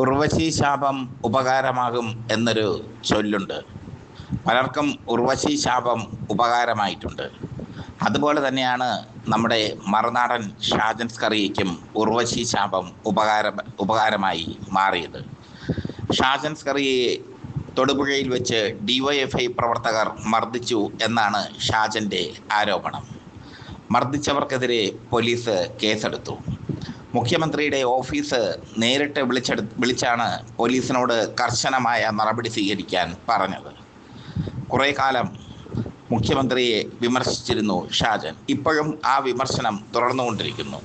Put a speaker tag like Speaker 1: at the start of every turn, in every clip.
Speaker 1: ഉർവശി ശാപം ഉപകാരമാകും എന്നൊരു ചൊല്ലുണ്ട്. പലർക്കും ഉർവശി ശാപം ഉപകാരമായിട്ടുണ്ട്. അതുപോലെ തന്നെയാണ് നമ്മുടെ മറുനാടൻ ഷാജൻ സ്കറിയയ്ക്കും ഉർവശി ശാപം ഉപകാര ഉപകാരമായി മാറിയത്. ഷാജൻ സ്കറിയയെ തൊടുപുഴയിൽ വെച്ച് ഡിവൈഎഫ്ഐ പ്രവർത്തകർ മർദ്ദിച്ചു എന്നാണ് ഷാജന്റെ ആരോപണം. മർദ്ദിച്ചവർക്കെതിരെ പോലീസ് കേസെടുത്തു. മുഖ്യമന്ത്രിയുടെ ഓഫീസ് നേരിട്ട് വിളിച്ചെടു വിളിച്ചാണ് പോലീസിനോട് കർശനമായ നടപടി സ്വീകരിക്കാൻ പറഞ്ഞത്. കുറേ കാലം മുഖ്യമന്ത്രിയെ വിമർശിച്ചിരുന്നു ഷാജൻ. ഇപ്പോഴും ആ വിമർശനം തുടർന്നുകൊണ്ടിരിക്കുന്നു.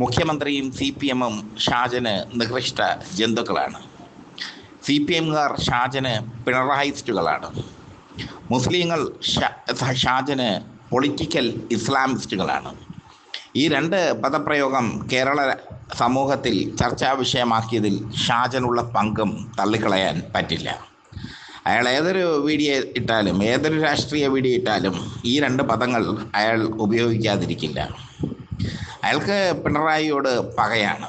Speaker 1: മുഖ്യമന്ത്രിയും സി പി എമ്മും ഷാജന് നികൃഷ്ട ജന്തുക്കളാണ്. C P എമ്മുകാർ Shajan പിണറായിസ്റ്റുകളാണ്. മുസ്ലിങ്ങൾ ഷാജന് പൊളിറ്റിക്കൽ ഇസ്ലാമിസ്റ്റുകളാണ്. ഈ രണ്ട് പദപ്രയോഗം കേരള സമൂഹത്തിൽ ചർച്ചാ വിഷയമാക്കിയതിൽ ഷാജനുള്ള പങ്കും തള്ളിക്കളയാൻ പറ്റില്ല. അയാൾ ഏതൊരു വീഡിയോ ഇട്ടാലും ഏതൊരു രാഷ്ട്രീയ വീഡിയോ ഇട്ടാലും ഈ രണ്ട് പദങ്ങൾ അയാൾ ഉപയോഗിക്കാതിരിക്കില്ല. അയാൾക്ക് പിണറായിയോട് പകയാണ്.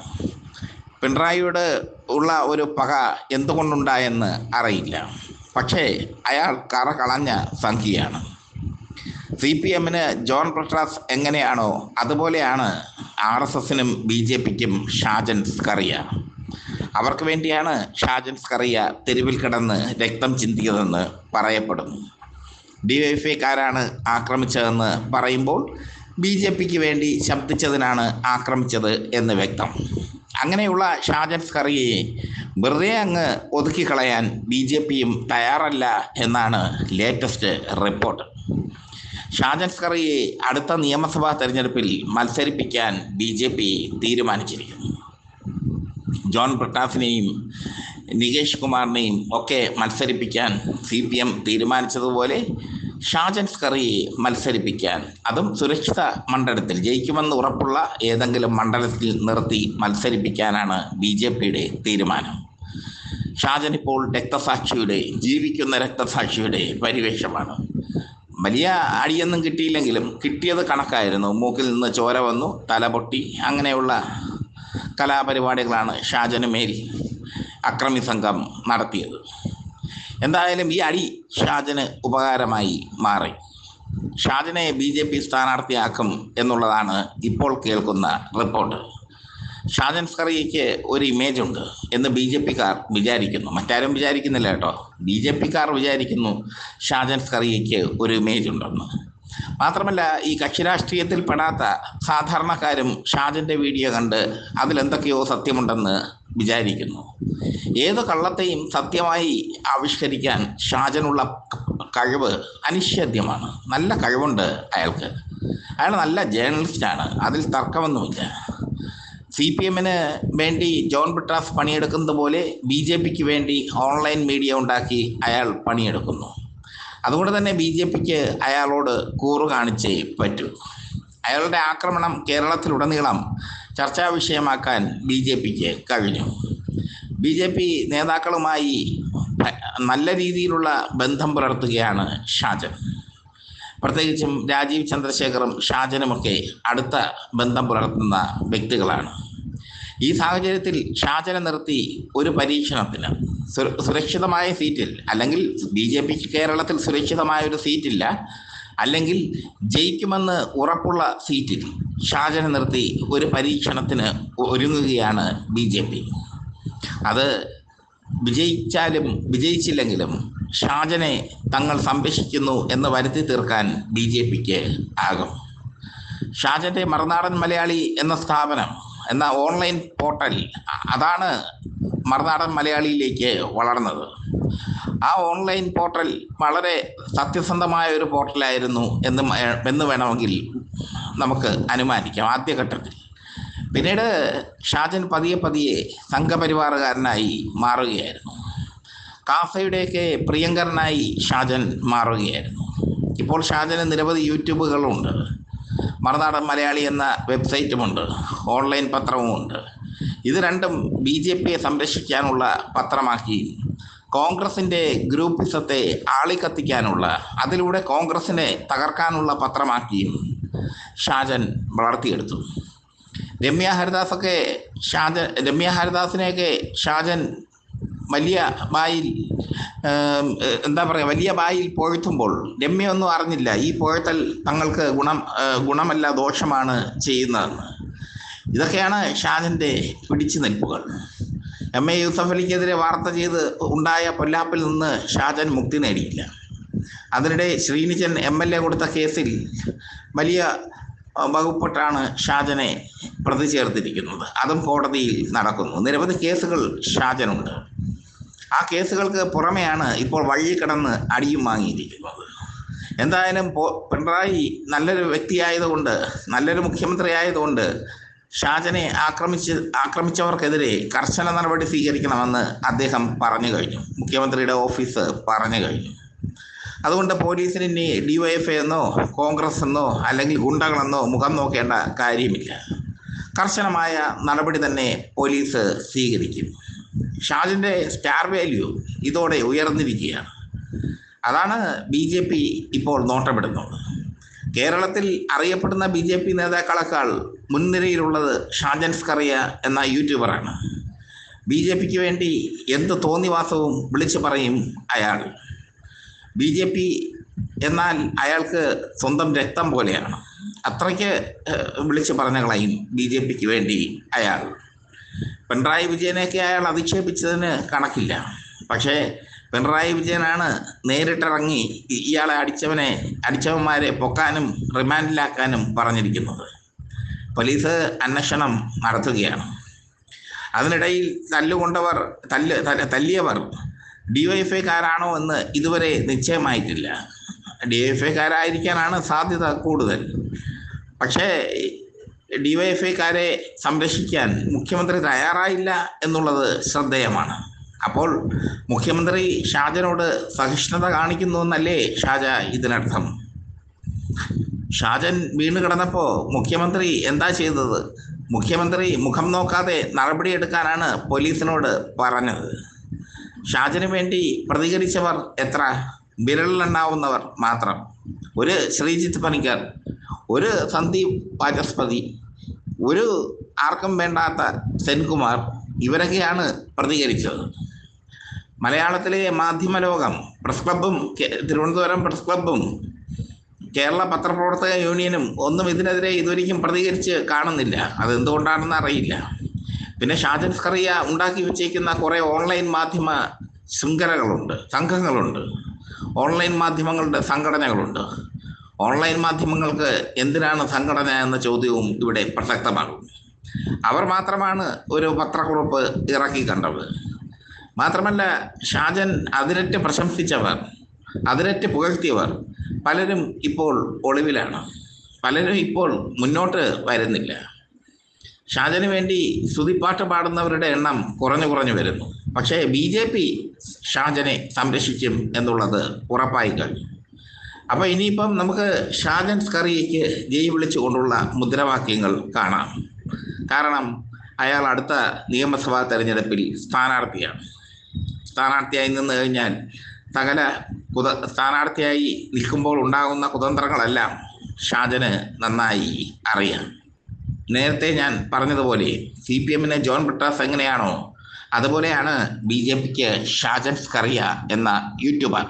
Speaker 1: പിണറായിയോട് ഉള്ള ഒരു പക എന്തുകൊണ്ടുണ്ടായെന്ന് അറിയില്ല. പക്ഷേ അയാൾ കറ കളഞ്ഞ സംഖ്യയാണ്. സി പി എമ്മിന് ജോൺ പ്രഷാസ് എങ്ങനെയാണോ അതുപോലെയാണ് ആർ എസ് എസിനും ബി ജെ പിക്കും ഷാജൻ സ്കറിയ. അവർക്ക് വേണ്ടിയാണ് ഷാജൻ സ്കറിയ തെരുവിൽ കിടന്ന് രക്തം ചിന്തിയതെന്ന് പറയപ്പെടുന്നു ഡിവൈഫൈക്കാരാണ് ആക്രമിച്ചതെന്ന് പറയുമ്പോൾ ബി ജെ പിക്ക് വേണ്ടി ശബ്ദിച്ചതിനാണ് ആക്രമിച്ചത് എന്ന് വ്യക്തം. അങ്ങനെയുള്ള ഷാജൻ സ്കറിയയെ വെറുതെ അങ്ങ് ഒതുക്കിക്കളയാൻ ബി ജെ പിയും തയ്യാറല്ല എന്നാണ് ലേറ്റസ്റ്റ് റിപ്പോർട്ട്. ഷാജൻ സ്കറിയെ അടുത്ത നിയമസഭാ തെരഞ്ഞെടുപ്പിൽ മത്സരിപ്പിക്കാൻ ബി ജെ പി തീരുമാനിച്ചിരിക്കുന്നു. ജോൺ പ്രകാശിനെയും നികേഷ് കുമാറിനെയും ഒക്കെ മത്സരിപ്പിക്കാൻ സി പി എം തീരുമാനിച്ചതുപോലെ ഷാജൻ സ്കറിയെ മത്സരിപ്പിക്കാൻ അതും സുരക്ഷിത മണ്ഡലത്തിൽ ജയിക്കുമെന്ന് ഉറപ്പുള്ള ഏതെങ്കിലും മണ്ഡലത്തിൽ നിർത്തി മത്സരിപ്പിക്കാനാണ് ബി ജെ പിയുടെ തീരുമാനം. ഷാജൻ ഇപ്പോൾ രക്തസാക്ഷിയുടെ ജീവിക്കുന്ന രക്തസാക്ഷിയുടെ പരിവേഷമാണ്. വലിയ അടിയൊന്നും കിട്ടിയില്ലെങ്കിലും കിട്ടിയത് കണക്കായിരുന്നു. മൂക്കിൽ നിന്ന് ചോര വന്നു തല പൊട്ടി. അങ്ങനെയുള്ള കലാപരിപാടികളാണ് ഷാജന് അക്രമി സംഘം നടത്തിയത്. എന്തായാലും ഈ അടി ഷാജന് ഉപകാരമായി മാറി. ഷാജനെ ബി ജെ പി സ്ഥാനാർത്ഥിയാക്കും എന്നുള്ളതാണ് ഇപ്പോൾ കേൾക്കുന്ന റിപ്പോർട്ട്. ഷാജൻ സ്കറിയയ്ക്ക് ഒരു ഇമേജ് ഉണ്ട് എന്ന് ബി ജെ പിക്കാർ വിചാരിക്കുന്നു. മറ്റാരും വിചാരിക്കുന്നില്ല കേട്ടോ. ബി ജെ പിക്കാർ വിചാരിക്കുന്നു ഷാജൻ സ്കറിയയ്ക്ക് ഒരു ഇമേജ് ഉണ്ടെന്ന്. മാത്രമല്ല ഈ കക്ഷി രാഷ്ട്രീയത്തിൽ പെടാത്ത സാധാരണക്കാരും ഷാജന്റെ വീഡിയോ കണ്ട് അതിലെന്തൊക്കെയോ സത്യമുണ്ടെന്ന് വിചാരിക്കുന്നു. ഏത് കള്ളത്തെയും സത്യമായി ആവിഷ്കരിക്കാൻ ഷാജനുള്ള കഴിവ് അനിശ്ചിതമാണ് നല്ല കഴിവുണ്ട് അയാൾക്ക്. അയാൾ നല്ല ജേർണലിസ്റ്റാണ് അതിൽ തർക്കമൊന്നുമില്ല. സി പി എമ്മിന് വേണ്ടി ജോൺ ബിട്രാഫ് പണിയെടുക്കുന്നത് പോലെ ബി ജെ പിക്ക് വേണ്ടി ഓൺലൈൻ മീഡിയ ഉണ്ടാക്കി അയാൾ പണിയെടുക്കുന്നു. അതുകൊണ്ട് തന്നെ ബി ജെ പിക്ക് അയാളോട് കൂറു കാണിച്ചേ പറ്റൂ. അയാളുടെ ആക്രമണം കേരളത്തിലുടനീളം ചർച്ചാ വിഷയമാക്കാൻ ബി ജെ പിക്ക് കഴിഞ്ഞു. ബി ജെ പി നേതാക്കളുമായി നല്ല രീതിയിലുള്ള ബന്ധം പുലർത്തുകയാണ് ഷാജൻ. പ്രത്യേകിച്ചും രാജീവ് ചന്ദ്രശേഖറും ഷാജനുമൊക്കെ അടുത്ത ബന്ധം പുലർത്തുന്ന വ്യക്തികളാണ്. ഈ സാഹചര്യത്തിൽ ഷാജനെ നിർത്തി ഒരു പരീക്ഷണത്തിന് സുരക്ഷിതമായ സീറ്റിൽ അല്ലെങ്കിൽ ബി ജെ പിക്ക് കേരളത്തിൽ സുരക്ഷിതമായ ഒരു സീറ്റില്ല അല്ലെങ്കിൽ ജയിക്കുമെന്ന് ഉറപ്പുള്ള സീറ്റിൽ ഷാജനെ നിർത്തി ഒരു പരീക്ഷണത്തിന് ഒരുങ്ങുകയാണ് ബി ജെ പി. അത് വിജയിച്ചാലും വിജയിച്ചില്ലെങ്കിലും ഷാജനെ തങ്ങൾ സംരക്ഷിക്കുന്നു എന്ന് വരുത്തി തീർക്കാൻ ബി ജെ പിക്ക് ആകും. ഷാജന്റെ മറുനാടൻ മലയാളി എന്ന സ്ഥാപനം എന്ന ഓൺലൈൻ പോർട്ടൽ അതാണ് മറുനാടൻ മലയാളിയിലേക്ക് വളർന്നത്. ആ ഓൺലൈൻ പോർട്ടൽ വളരെ സത്യസന്ധമായ ഒരു പോർട്ടലായിരുന്നു എന്ന് എന്ന് വേണമെങ്കിൽ നമുക്ക് അനുമാനിക്കാം ആദ്യഘട്ടത്തിൽ. പിന്നീട് ഷാജൻ പതിയെ പതിയെ സംഘപരിവാറുകാരനായി മാറുകയായിരുന്നു. കാസയുടെയൊക്കെ പ്രിയങ്കരനായി ഷാജൻ മാറുകയായിരുന്നു. ഇപ്പോൾ ഷാജന് നിരവധി യൂട്യൂബുകളുണ്ട്. മറുനാടൻ മലയാളി എന്ന വെബ്സൈറ്റുമുണ്ട്. ഓൺലൈൻ പത്രവുമുണ്ട്. ഇത് രണ്ടും ബി ജെ പിയെ സംരക്ഷിക്കാനുള്ള പത്രമാക്കി. കോൺഗ്രസിന്റെ ഗ്രൂപ്പിസത്തെ ആളിക്കത്തിക്കാനുള്ള അതിലൂടെ കോൺഗ്രസിനെ തകർക്കാനുള്ള പത്രമാക്കിയും ഷാജൻ വളർത്തിയെടുത്തു. രമ്യ ഹരിദാസൊക്കെ ഷാജൻ രമ്യ ഹരിദാസിനെയൊക്കെ ഷാജൻ വലിയ ബായിൽ എന്താ പറയുക വലിയ ബായിൽ പുഴത്തുമ്പോൾ രമ്യൊന്നും അറിഞ്ഞില്ല. ഈ പുഴത്തൽ തങ്ങൾക്ക് ഗുണം ഗുണമല്ല ദോഷമാണ് ചെയ്യുന്നതെന്ന്. ഇതൊക്കെയാണ് ഷാജിന്റെ പിടിച്ചു നിൽപ്പുകൾ. എം. എ. യൂസഫ് അലിക്കെതിരെ വാർത്ത ചെയ്ത് ഉണ്ടായ പൊല്ലാപ്പിൽ നിന്ന് ഷാജൻ മുക്തി നേടിയില്ല. അതിനിടെ ശ്രീനിജൻ എം. എൽ. എ. കൊടുത്ത കേസിൽ വലിയ വകുപ്പിട്ടാണ് ഷാജനെ പ്രതി ചേർത്തിരിക്കുന്നത്. അതും കോടതിയിൽ നടക്കുന്നു. നിരവധി കേസുകൾ ഷാജനുണ്ട്. ആ കേസുകൾക്ക് പുറമെയാണ് ഇപ്പോൾ വഴി കിടന്ന് അടിയും വാങ്ങിയിരിക്കുന്നത്. എന്തായാലും പിണറായി നല്ലൊരു വ്യക്തിയായതുകൊണ്ട് നല്ലൊരു മുഖ്യമന്ത്രി ആയതുകൊണ്ട് ഷാജനെ ആക്രമിച്ച് ആക്രമിച്ചവർക്കെതിരെ കർശന നടപടി സ്വീകരിക്കണമെന്ന് അദ്ദേഹം പറഞ്ഞു കഴിഞ്ഞു. മുഖ്യമന്ത്രിയുടെ ഓഫീസ് പറഞ്ഞു കഴിഞ്ഞു. അതുകൊണ്ട് പോലീസിന് ഇനി ഡിവൈഎഫ്ഐ എന്നോ കോൺഗ്രസ് എന്നോ അല്ലെങ്കിൽ ഗുണ്ടകളെന്നോ മുഖം നോക്കേണ്ട കാര്യമില്ല. കർശനമായ നടപടി തന്നെ പോലീസ് സ്വീകരിക്കും. ഷാജിന്റെ സ്റ്റാർ വാല്യൂ ഇതോടെ ഉയർന്നിരിക്കുകയാണ്. അതാണ് ബി ജെ പി ഇപ്പോൾ നോട്ടമിടുന്നത്. കേരളത്തിൽ അറിയപ്പെടുന്ന ബി ജെ പി നേതാക്കളെക്കാൾ മുൻനിരയിലുള്ളത് ഷാജൻ സ്കറിയ എന്ന യൂട്യൂബറാണ്. ബി ജെ പിക്ക് വേണ്ടി എന്ത് തോന്നിവാസവും വിളിച്ചു പറയും അയാൾ. ബി ജെ പി എന്നാൽ അയാൾക്ക് സ്വന്തം രക്തം പോലെയാണ്. അത്രയ്ക്ക് വിളിച്ചു പറഞ്ഞ ക്ലൈം ബി ജെ പിക്ക് വേണ്ടി അയാൾ. പിണറായി വിജയനെയൊക്കെ അയാൾ അധിക്ഷേപിച്ചതിന് കണക്കില്ല. പക്ഷേ പിണറായി വിജയനാണ് നേരിട്ടിറങ്ങി ഇയാളെ അടിച്ചവനെ അടിച്ചവന്മാരെ പൊക്കാനും റിമാൻഡിലാക്കാനും പറഞ്ഞിരിക്കുന്നത്. പോലീസ് അന്വേഷണം നടത്തുകയാണ്. അതിനിടയിൽ തല്ലുകൊണ്ടവർ തല്ല് തല്ലിയവർ ഡിവൈഎഫ്ഐക്കാരാണോ എന്ന് ഇതുവരെ നിശ്ചയമായിട്ടില്ല. ഡിവൈഎഫ്ഐക്കാരായിരിക്കാനാണ് സാധ്യത കൂടുതൽ. പക്ഷേ ഡിവൈഎഫ്ഐക്കാരെ സംരക്ഷിക്കാൻ മുഖ്യമന്ത്രി തയ്യാറായില്ല എന്നുള്ളത് ശ്രദ്ധേയമാണ്. അപ്പോൾ മുഖ്യമന്ത്രി ഷാജനോട് സഹിഷ്ണുത കാണിക്കുന്നു എന്നല്ലേ ഷാജ ഇതിനർത്ഥം? ഷാജൻ വീണ് കിടന്നപ്പോൾ മുഖ്യമന്ത്രി എന്താ ചെയ്തത്? മുഖ്യമന്ത്രി മുഖം നോക്കാതെ നടപടിയെടുക്കാനാണ് പോലീസിനോട് പറഞ്ഞത്. ഷാജന് വേണ്ടി പ്രതികരിച്ചവർ എത്ര? വിരലിലെണ്ണാവുന്നവർ മാത്രം. ഒരു ശ്രീജിത്ത് പണിക്കർ ഒരു സന്ദീപ് വാചസ്പതി ഒരു ആർക്കും വേണ്ടാത്ത സെൻകുമാർ ഇവരൊക്കെയാണ് പ്രതികരിച്ചത്. മലയാളത്തിലെ മാധ്യമ ലോകം പ്രസ് ക്ലബും തിരുവനന്തപുരം പ്രസ് ക്ലബും കേരള പത്രപ്രവർത്തക യൂണിയനും ഒന്നും ഇതിനെതിരെ ഇതുവരെയും പ്രതികരിച്ച് കാണുന്നില്ല. അതെന്തുകൊണ്ടാണെന്ന് അറിയില്ല. പിന്നെ ഷാജൻ സ്കറിയ ഉണ്ടാക്കി വെച്ചേക്കുന്ന കുറേ ഓൺലൈൻ മാധ്യമ ശൃംഖലകളുണ്ട് സംഘങ്ങളുണ്ട്. ഓൺലൈൻ മാധ്യമങ്ങളുടെ സംഘടനകളുണ്ട്. ഓൺലൈൻ മാധ്യമങ്ങൾക്ക് എന്തിനാണ് സംഘടന എന്ന ചോദ്യവും ഇവിടെ പ്രസക്തമാകും അവർ മാത്രമാണ് ഒരു പത്രക്കുറിപ്പ് ഇറക്കി കണ്ടത്. മാത്രമല്ല ഷാജൻ അതിരറ്റ് പ്രശംസിച്ചവർ അതിരറ്റ് പുകഴ്ത്തിയവർ പലരും ഇപ്പോൾ ഒളിവിലാണ്. പലരും ഇപ്പോൾ മുന്നോട്ട് വരുന്നില്ല. ഷാജന് വേണ്ടി സ്തുതിപ്പാട്ട് പാടുന്നവരുടെ എണ്ണം കുറഞ്ഞു കുറഞ്ഞു വരുന്നു. പക്ഷേ ബി ജെ പി ഷാജനെ സംരക്ഷിക്കും എന്നുള്ളത് ഉറപ്പായി കഴിഞ്ഞു. അപ്പൊ ഇനിയിപ്പം നമുക്ക് ഷാജൻ സ്കറിയയ്ക്ക് വിളിച്ചു കൊണ്ടുള്ള മുദ്രാവാക്യങ്ങൾ കാണാം. കാരണം അയാൾ അടുത്ത നിയമസഭാ തെരഞ്ഞെടുപ്പിൽ സ്ഥാനാർത്ഥിയാണ്. സ്ഥാനാർത്ഥിയായി നിന്ന് കഴിഞ്ഞാൽ സകല കുത സ്ഥാനാർത്ഥിയായി നിൽക്കുമ്പോൾ ഉണ്ടാകുന്ന കുതന്ത്രങ്ങളെല്ലാം ഷാജന് നന്നായി അറിയാം. നേരത്തെ ഞാൻ പറഞ്ഞതുപോലെ സി പി എമ്മിന് ജോൺ ബ്രിട്ടാസ് എങ്ങനെയാണോ അതുപോലെയാണ് ബി ജെ പിക്ക് ഷാജൻ സ്കറിയ എന്ന യൂട്യൂബർ.